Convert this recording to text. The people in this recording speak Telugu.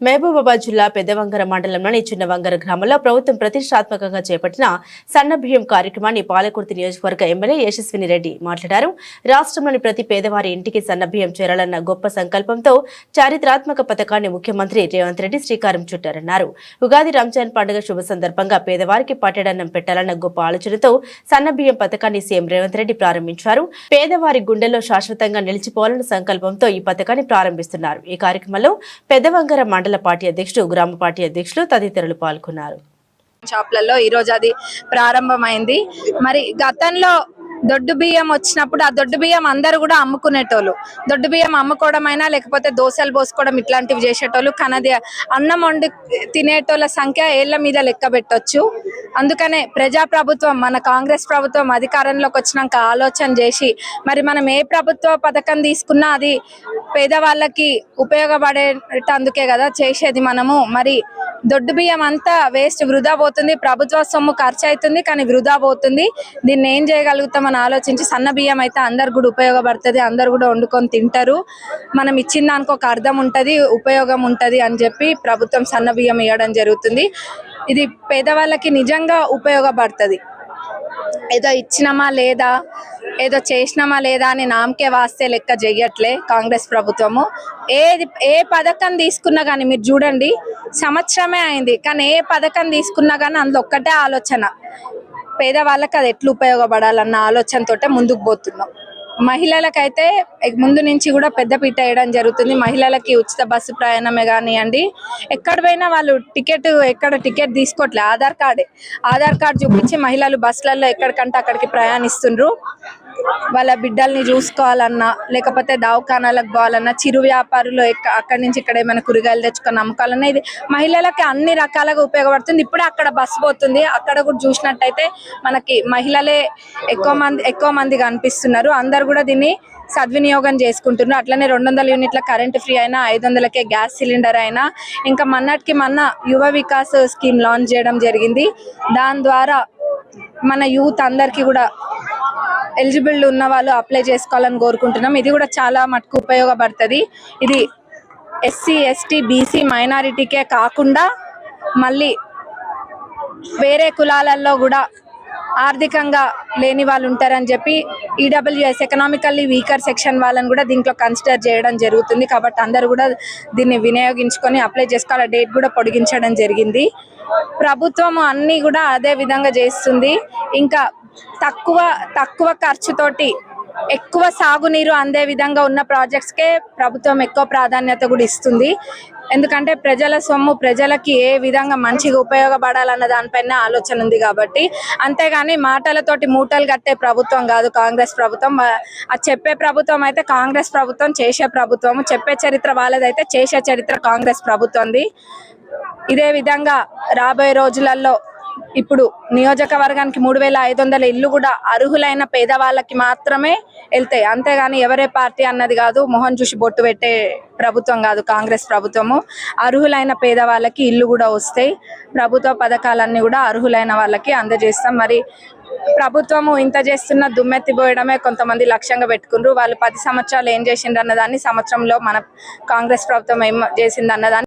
మహబూబాబాద్ జిల్లా పెద్దవంగర మండలంలోని చిన్నవంగర గ్రామంలో ప్రభుత్వం ప్రతిష్టాత్మకంగా చేపట్టిన సన్న బియ్యం కార్యక్రమాన్ని పాలకుర్తి నియోజకవర్గ ఎమ్మెల్యే యశస్విని రెడ్డి మాట్లాడారు. రాష్ట్రంలోని ప్రతి పేదవారి ఇంటికి సన్న బియ్యం చేరాలన్న గొప్ప సంకల్పంతో చారిత్రాత్మక పథకాన్ని ముఖ్యమంత్రి రేవంత్ రెడ్డి శ్రీకారం చుట్టారన్నారు. ఉగాది రంజాన్ పండుగ శుభ సందర్భంగా పేదవారికి పట్టడన్నం పెట్టాలన్న గొప్ప ఆలోచనతో సన్న బియ్యం పథకాన్ని సీఎం రేవంత్ రెడ్డి ప్రారంభించారు. పేదవారి గుండెల్లో శాశ్వతంగా నిలిచిపోవాలన్న సంకల్పంతో ఈ పథకాన్ని ప్రారంభిస్తున్నారు. ఈ కార్యక్రమంలో పెద్దవంగర మండల పార్టీ అధ్యక్షుడు గ్రామ పార్టీ అధ్యక్షులు తదితరులు పాల్గొన్నారు. షాప్లలో ఈ రోజు అది ప్రారంభమైంది. మరి గతంలో దొడ్డు బియ్యం వచ్చినప్పుడు ఆ దొడ్డు బియ్యం అందరూ కూడా అమ్ముకునేటోళ్ళు. దొడ్డు బియ్యం అమ్ముకోవడం అయినా లేకపోతే దోశలు పోసుకోవడం ఇట్లాంటివి చేసేటోళ్ళు కనది అన్నం వండి తినేటోళ్ళ సంఖ్య ఏళ్ళ మీద లెక్క పెట్టొచ్చు. అందుకనే ప్రజా ప్రభుత్వం మన కాంగ్రెస్ ప్రభుత్వం అధికారంలోకి వచ్చినాక ఆలోచన చేసి మరి మనం ఏ ప్రభుత్వ పథకం తీసుకున్నా అది పేదవాళ్ళకి ఉపయోగపడేటందుకే కదా చేసేది మనము. మరి దొడ్డు బియ్యం అంతా వేస్ట్ వృధా పోతుంది ప్రభుత్వ సొమ్ము ఖర్చు అవుతుంది కానీ వృధా పోతుంది. దీన్ని ఏం చేయగలుగుతామని ఆలోచించి సన్న బియ్యం అయితే అందరు కూడా ఉపయోగపడుతుంది అందరు కూడా వండుకొని తింటారు. మనం ఇచ్చిన దానికి ఒక అర్థం ఉంటుంది ఉపయోగం ఉంటుంది అని చెప్పి ప్రభుత్వం సన్న బియ్యం ఇవ్వడం జరుగుతుంది. ఇది పేదవాళ్ళకి నిజంగా ఉపయోగపడుతుంది. ఏదో ఇచ్చినామా లేదా ఏదో చేసినామా లేదా అని నామకే వాస్తే లెక్క చెయ్యట్లే కాంగ్రెస్ ప్రభుత్వము. ఏది ఏ పథకం తీసుకున్నా కానీ మీరు చూడండి సంవత్సరమే అయింది. కానీ ఏ పథకం తీసుకున్నా కానీ అందులో ఒక్కటే ఆలోచన. పేదవాళ్ళకి అది ఎట్లా ఉపయోగపడాలన్న ఆలోచనతోటే ముందుకు పోతున్నాం. మహిళలకైతే ముందు నుంచి కూడా పెద్దపీట వేయడం జరుగుతుంది. మహిళలకి ఉచిత బస్సు ప్రయాణమే కానివ్వండి ఎక్కడ పోయినా వాళ్ళు టికెట్ ఎక్కడ టికెట్ తీసుకోవట్లే. ఆధార్ కార్డే. ఆధార్ కార్డు చూపించి మహిళలు బస్సులలో ఎక్కడికంటే అక్కడికి ప్రయాణిస్తుండ్రు. వాళ్ళ బిడ్డల్ని చూసుకోవాలన్నా లేకపోతే దవాఖానాలకు పోవాలన్నా చిరు వ్యాపారులు అక్కడి నుంచి ఇక్కడ ఏమైనా కూరగాయలు తెచ్చుకొని అమ్ముకోవాలన్నా ఇది మహిళలకి అన్ని రకాలుగా ఉపయోగపడుతుంది. ఇప్పుడే అక్కడ బస్సు పోతుంది. అక్కడ కూడా చూసినట్టయితే మనకి మహిళలే ఎక్కువ మంది ఎక్కువ మంది కనిపిస్తున్నారు. అందరు కూడా దీన్ని సద్వినియోగం చేసుకుంటున్నారు. అట్లనే రెండు వందల యూనిట్ల కరెంట్ ఫ్రీ అయినా ఐదు వందలకే గ్యాస్ సిలిండర్ అయినా ఇంకా మన్నటికి మన యువ వికాస్ స్కీమ్ లాంచ్ చేయడం జరిగింది. దాని ద్వారా మన యూత్ అందరికీ కూడా ఎలిజిబుల్ ఉన్న వాళ్ళు అప్లై చేసుకోవాలని కోరుకుంటున్నాం. ఇది కూడా చాలా మటుకు ఉపయోగపడుతుంది. ఇది ఎస్సీ ఎస్టీ బీసీ మైనారిటీకే కాకుండా మళ్ళీ వేరే కులాలలో కూడా ఆర్థికంగా లేని వాళ్ళు ఉంటారని చెప్పి ఈడబ్ల్యూఎస్ ఎకనామికల్లీ వీకర్ సెక్షన్ వాళ్ళని కూడా దీంట్లో కన్సిడర్ చేయడం జరుగుతుంది. కాబట్టి అందరూ కూడా దీన్ని వినియోగించుకొని అప్లై చేసుకోవాలి? డేట్ కూడా పొడిగించడం జరిగింది. ప్రభుత్వం అన్నీ కూడా అదే విధంగా చేస్తుంది. ఇంకా తక్కువ తక్కువ ఖర్చుతోటి ఎక్కువ సాగునీరు అందే విధంగా ఉన్న ప్రాజెక్ట్స్కే ప్రభుత్వం ఎక్కువ ప్రాధాన్యత కూడా ఇస్తుంది. ఎందుకంటే ప్రజల సొమ్ము ప్రజలకి ఏ విధంగా మంచిగా ఉపయోగపడాలన్న దానిపైన ఆలోచన ఉంది కాబట్టి. అంతేగాని మాటలతోటి మూటలు కట్టే ప్రభుత్వం కాదు కాంగ్రెస్ ప్రభుత్వం. ఆ- అది చెప్పే ప్రభుత్వం అయితే కాంగ్రెస్ ప్రభుత్వం చేసే ప్రభుత్వం చెప్పే చరిత్ర వాళ్ళదైతే చేసే చరిత్ర కాంగ్రెస్ ప్రభుత్వంది. ఇదే విధంగా రాబోయే రోజులలో ఇప్పుడు నియోజకవర్గానికి మూడు వేల ఐదు వందల ఇల్లు కూడా అర్హులైన పేదవాళ్ళకి మాత్రమే వెళ్తాయి. అంతేగాని ఎవరే పార్టీ అన్నది కాదు మొహం చూసి బొట్టు పెట్టే ప్రభుత్వం కాదు కాంగ్రెస్ ప్రభుత్వము. అర్హులైన పేదవాళ్ళకి ఇల్లు కూడా వస్తాయి. ప్రభుత్వ పథకాలన్నీ కూడా అర్హులైన వాళ్ళకి అందజేస్తాం. మరి ప్రభుత్వము ఇంత చేస్తున్న దుమ్మెత్తిపోయడమే కొంతమంది లక్ష్యంగా పెట్టుకున్నారు వాళ్ళు పది సంవత్సరాలు ఏం చేసిండ్రు అన్నదాన్ని సంవత్సరంలో మన కాంగ్రెస్ ప్రభుత్వం ఏం చేసింది అన్నదాన్ని